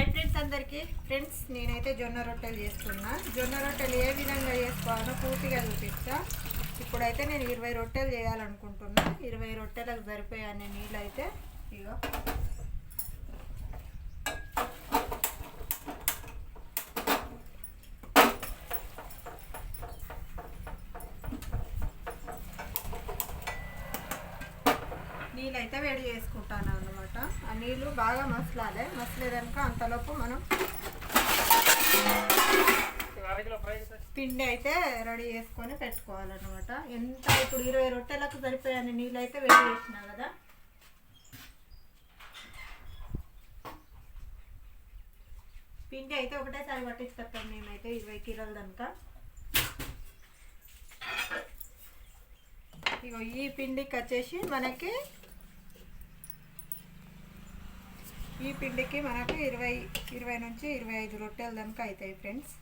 Hi friends అందరికీ. Friends నేనైతే జొన్న రొట్టెలు చేస్తున్నా. జొన్న రొట్టెలు ఏ విధంగా చేసుకోవాలో పూర్తిగా చూపిస్తా. ఇప్పుడైతే నేను ఇరవై రొట్టెలు చేయాలనుకుంటున్నా. ఇరవై రొట్టెలకు సరిపోయే అనే నీళ్ళు అయితే ఇగో. నీళ్ళు అయితే వేడి చేసుకుంటాను. ఆ నీళ్ళు బాగా మసలాలి. మసలేదనుక అంతలోపు మనం పిండి అయితే రెడీ చేసుకొని పెట్టుకోవాలన్నమాట. ఎంత ఇప్పుడు ఇరవై రొట్టెలకు సరిపోయాను నీళ్ళు అయితే వేడి చేసినా కదా. పిండి అయితే ఒకటేసారి పట్టిస్తాం మేమైతే ఇరవై కిలోలు కనుక ఇగో ఈ పిండికి వచ్చేసి మనకి ఈ పిండికి మనకు ఇరవై ఇరవై నుంచి ఇరవై ఐదు రొట్టెల దాకా అవుతాయి ఫ్రెండ్స్.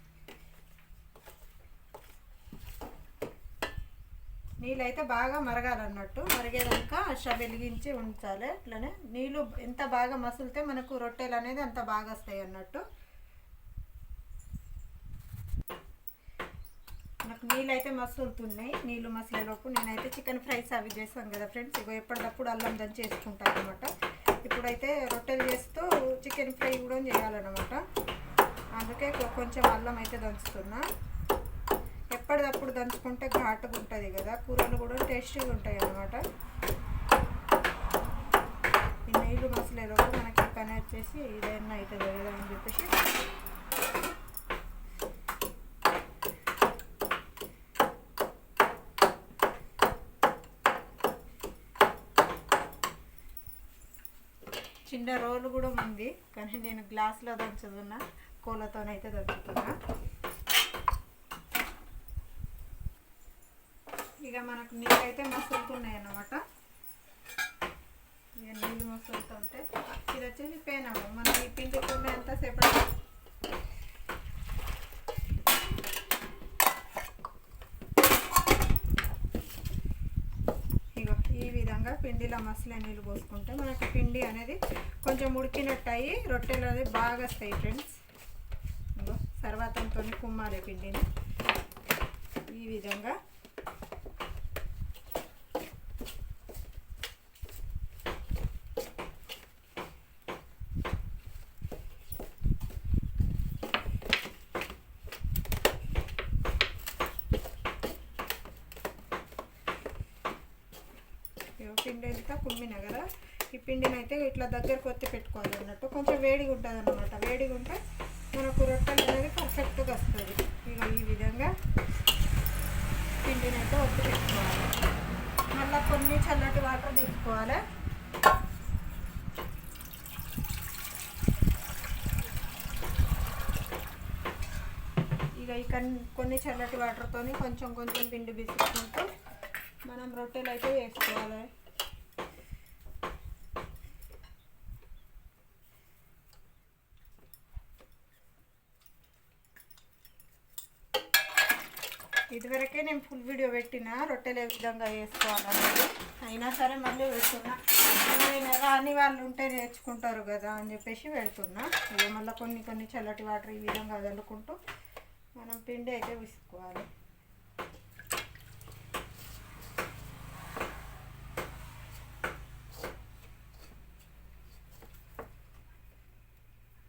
నీళ్ళు అయితే బాగా మరగాలన్నట్టు మరిగేదాకా స్టవ్ వెలిగించి ఉంచాలి. అట్లనే నీళ్ళు ఎంత బాగా మసులితే మనకు రొట్టెలు అనేది అంత బాగా వస్తాయి అన్నట్టు. మనకు నీళ్ళు అయితే మసులుతున్నాయి. నీళ్ళు మసిలేలోపు నేనైతే చికెన్ ఫ్రైస్ అవి చేస్తాను కదా ఫ్రెండ్స్. ఇగో ఎప్పటికప్పుడు అల్లం దంచి వేసుకుంటాను అనమాట ఇప్పుడైతే రొట్టెలు చేస్తూ చికెన్ ఫ్రై కూడా చేయాలన్నమాట. అందుకే కొంచెం అల్లం అయితే దంచుతున్నా. ఎప్పటికప్పుడు దంచుకుంటే ఘాటుగా ఉంటుంది కదా కూరలు కూడా టేస్టీగా ఉంటాయి అన్నమాట ఈ నీళ్ళు మసలేదు మనకి పని వచ్చేసి ఇదైనా అవుతుంది కదా అని చెప్పేసి చిన్న రోలు కూడా ఉంది కానీ నేను గ్లాస్లో దంచుతున్నా కోళ్ళతోనైతే దంచుతున్నా. ఇక మనకు నీళ్ళు అయితే మసులుతున్నాయి అన్నమాట ఇక నీళ్ళు మసులుతుంటే ఇది వచ్చేసి పేనము. మనం ఈ పిండి కుండ ఎంత ఇగో ఈ విధంగా పిండిలో మసలే నీళ్ళు పోసుకుంటే మనకి పిండి అనేది కొంచెం ఉడికినట్టు అయ్యి రొట్టెలు అనేది బాగా వస్తాయి ఫ్రెండ్స్ సర్వాతంతో కుమ్మాలి పిండిని. ఈ విధంగా ఇగో పిండి అంతా కుమ్మిన కదా ఈ పిండిని అయితే ఇట్లా దగ్గరకు ఒత్తి పెట్టుకోవాలి అన్నట్టు. కొంచెం వేడిగా ఉంటుంది అనమాట వేడిగా ఉంటే మనకు రొట్టెలు అనేది పర్ఫెక్ట్గా వస్తుంది. ఇక ఈ విధంగా పిండిని అయితే ఒత్తి పెట్టుకోవాలి. మళ్ళీ కొన్ని చల్లటి వాటర్ తీసుకోవాలి. ఇక ఈ కొన్ని చల్లటి వాటర్తోని కొంచెం కొంచెం పిండి బిసుకుంటూ మనం రొట్టెలు అయితే వేసుకోవాలి. ఇదివరకే నేను ఫుల్ వీడియో పెట్టిన రొట్టెలు ఏ విధంగా వేసుకోవాలనేది అయినా సరే మళ్ళీ పెడుతున్నా. ఎవరైనా రాని వాళ్ళు ఉంటే నేర్చుకుంటారు కదా అని చెప్పేసి పెడుతున్నా. ఇక మళ్ళీ కొన్ని కొన్ని చల్లటి వాటర్ ఈ విధంగా చల్లుకుంటూ మనం పిండి అయితే విసుకోవాలి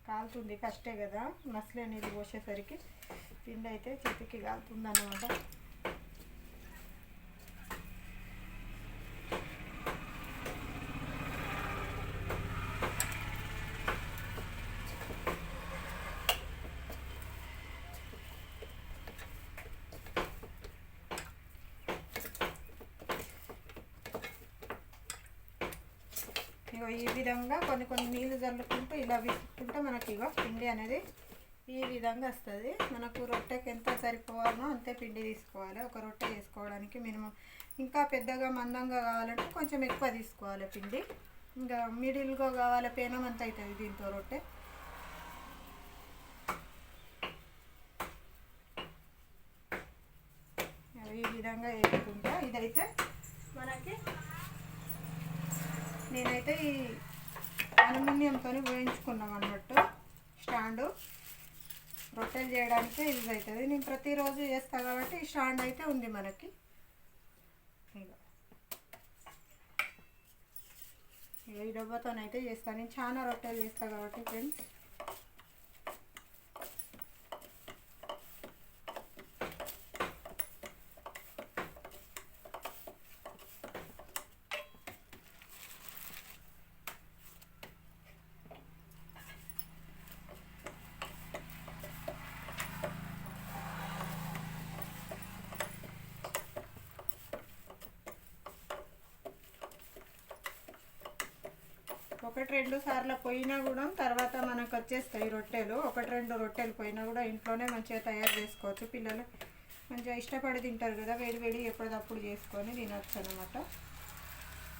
కాలుతుంది ఫస్టే కదా. మసలే నీళ్ళు పోసేసరికి. పిండి అయితే చేతికి కాలుతుంది అనమాట ఇగో ఈ విధంగా కొన్ని కొన్ని నీళ్ళు చల్లుకుంటూ ఇలా విసుకుంటే మనకి ఇగో పిండి అనేది ఈ విధంగా వస్తుంది. మనకు రొట్టెకి ఎంత సరిపోవాలో అంతే పిండి తీసుకోవాలి. ఒక రొట్టె చేసుకోవడానికి మినిమం ఇంకా పెద్దగా మందంగా కావాలంటే కొంచెం ఎక్కువ తీసుకోవాలి పిండి. ఇంకా మిడిల్గా కావాలి పేనం అంత అవుతుంది దీంతో రొట్టె. ఈ విధంగా వేసుకుంటా. ఇదైతే మనకి నేనైతే ఈ అల్యూమినియంతో వేయించుకున్నాం అన్నట్టు స్టాండు. రొట్టెలు చేయడానికి యూజ్ అవుతుంది. నేను ప్రతిరోజు చేస్తాను కాబట్టి ఈ స్టాండ్ అయితే ఉంది మనకి. ఈ డబ్బాతోనైతే చేస్తాను నేను చాలా రొట్టెలు చేస్తాను కాబట్టి ఫ్రెండ్స్ ఒకటి రెండు సార్లు పోయినా కూడా తర్వాత మనకు వచ్చేస్తాయి రొట్టెలు. ఒకటి రెండు రొట్టెలు పోయినా కూడా ఇంట్లోనే మంచిగా తయారు చేసుకోవచ్చు. పిల్లలు మంచిగా ఇష్టపడి తింటారు కదా వేడి వేడి ఎప్పటికప్పుడు చేసుకొని తినొచ్చు అనమాట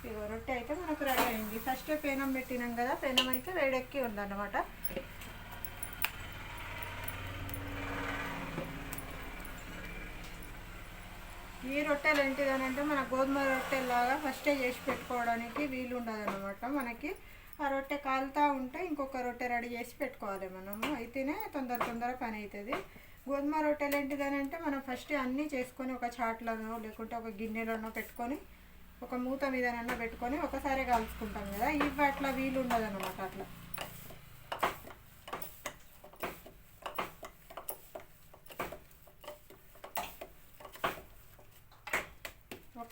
ఇగో రొట్టె అయితే మనకు రెడీ అయింది. ఫస్ట్ పెనం పెట్టినాం కదా పెనం అయితే వేడెక్కి ఉందన్నమాట. ఈ రొట్టెలు ఏంటిదనంటే మన గోధుమ రొట్టెలాగా ఫస్టే చేసి పెట్టుకోవడానికి వీలు ఉండదు అనమాట మనకి ఆ రొట్టె కాలుతూ ఉంటే ఇంకొక రొట్టె రెడీ చేసి పెట్టుకోవాలి మనము. అయితేనే తొందర తొందర పని అవుతుంది గోధుమ రొట్టెలు ఏంటిదనంటే మనం ఫస్ట్ అన్నీ చేసుకొని ఒక చాట్లోనో లేకుంటే ఒక గిన్నెలోనో పెట్టుకొని ఒక మూత మీదనన్నా పెట్టుకొని ఒకసారి కాల్చుకుంటాం కదా. ఇవి అట్లా వీలు ఉండదు అనమాట అట్లా.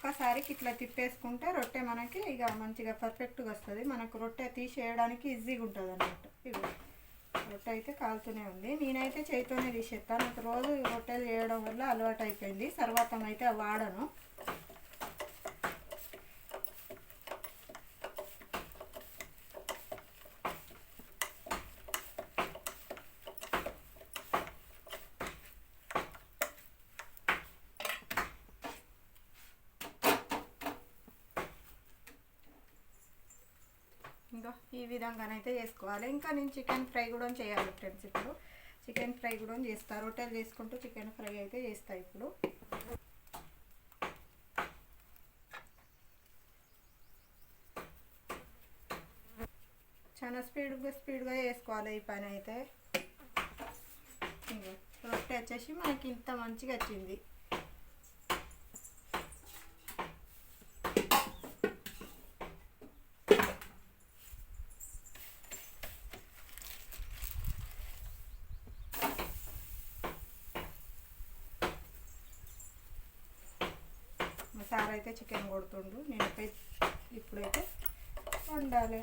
ఒక్కసారికి ఇట్లా తిప్పేసుకుంటే రొట్టె మనకి ఇక మంచిగా పర్ఫెక్ట్గా వస్తుంది. మనకు రొట్టె తీసేయడానికి ఈజీగా ఉంటుంది అన్నమాట ఇవి రొట్టె అయితే కాలుతూనే ఉంది. నేనైతే చేతితోనే తీసేస్తాను నాకు రోజు రొట్టెలు చేయడం వల్ల అలవాటు అయిపోయింది సర్వాతం అయితే వాడను. ఇంకా ఈ విధంగానైతే చేసుకోవాలి. ఇంకా నేను చికెన్ ఫ్రై కూడా చేయాలి ఫ్రెండ్స్ ఇప్పుడు. చికెన్ ఫ్రై కూడా చేస్తా. రొట్టెలు చేసుకుంటూ చికెన్ ఫ్రై అయితే చేస్తా ఇప్పుడు. చాలా స్పీడ్గా స్పీడ్గా చేసుకోవాలి ఈ పని అయితే రొట్టె వచ్చేసి మనకి ఇంత మంచిగా వచ్చింది. సార్ అయితే చికెన్ కొడుతుండు. నేనైతే ఇప్పుడైతే వండాలి.